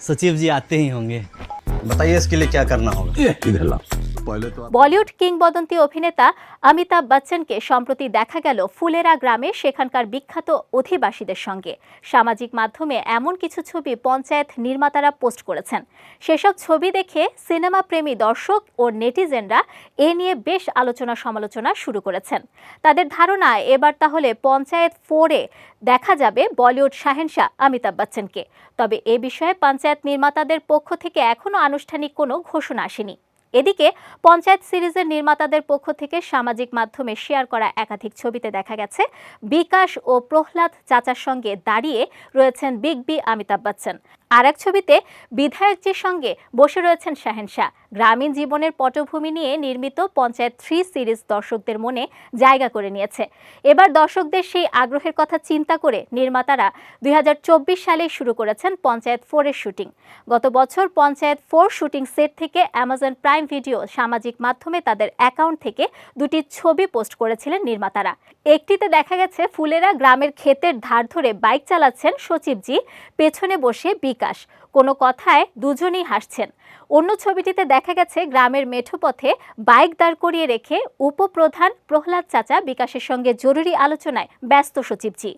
सचिव जी आते ही होंगे। बताइए इसके लिए क्या करना होगा? इधर ला पहले आप বলিউড কিংবদন্তি অভিনেতা অমিতাভ বচ্চনকে সম্প্রতি দেখা গেল ফুলেরা গ্রামে সেখানকার বিখ্যাত অধিবাসীদের সঙ্গে। সামাজিক মাধ্যমে এমন কিছু ছবি পঞ্চায়েত নির্মাতারা পোস্ট করেছেন। সেসব ছবি দেখে সিনেমা প্রেমী দর্শক ও নেটিজেনরা এ নিয়ে বেশ আলোচনা সমালোচনা শুরু করেছেন। তাদের ধারণা, এবার তাহলে পঞ্চায়েত ফোরে দেখা যাবে বলিউড শাহেনশাহ অমিতাভ বচ্চনকে। তবে এ বিষয়ে পঞ্চায়েত নির্মাতাদের পক্ষ থেকে এখনও আনুষ্ঠানিক কোনো ঘোষণা আসেনি। এদিকে পঞ্চায়েত সিরিজের নির্মাতাদের পক্ষ থেকে সামাজিক মাধ্যমে শেয়ার করা একাধিক ছবিতে দেখা গেছে, বিকাশ ও প্রহ্লাদ চাচার সঙ্গে দাঁড়িয়ে রয়েছেন বিগ বি অমিতাভ বচ্চন। আর এক ছবিতে বিধায়কজির সঙ্গে বসে রয়েছেন শাহেনশাহ গ্রামীণ জীবনের পটভূমি নিয়ে নির্মিত পঞ্চায়েত থ্রি সিরিজ দর্শকদের মনে জায়গা করে নিয়েছে। এবার দর্শকদের সেই আগ্রহের কথা চিন্তা করে নির্মাতারা দুই সালে শুরু করেছেন পঞ্চায়েত ফোরের শুটিং। গত বছর পঞ্চায়েত ফোর শুটিং সেট থেকে অ্যামাজন প্রাইম ভিডিও সামাজিক মাধ্যমে তাদের অ্যাকাউন্ট থেকে দুটি ছবি পোস্ট করেছিলেন নির্মাতারা। একটিতে দেখা গেছে, ফুলেরা গ্রামের ক্ষেতের ধার ধরে বাইক চালাচ্ছেন সচিবজি পেছনে বসে বিকাশ। কোনো কথায় দুজনেই হাসছেন। অন্য ছবিটিতে দেখা গেছে গ্রামের মেঠোপথে বাইক দাঁড় করিয়ে রেখে উপপ্রধান প্রহ্লাদ চাচা বিকাশের সঙ্গে জরুরি আলোচনায় ব্যস্ত সচিবজি।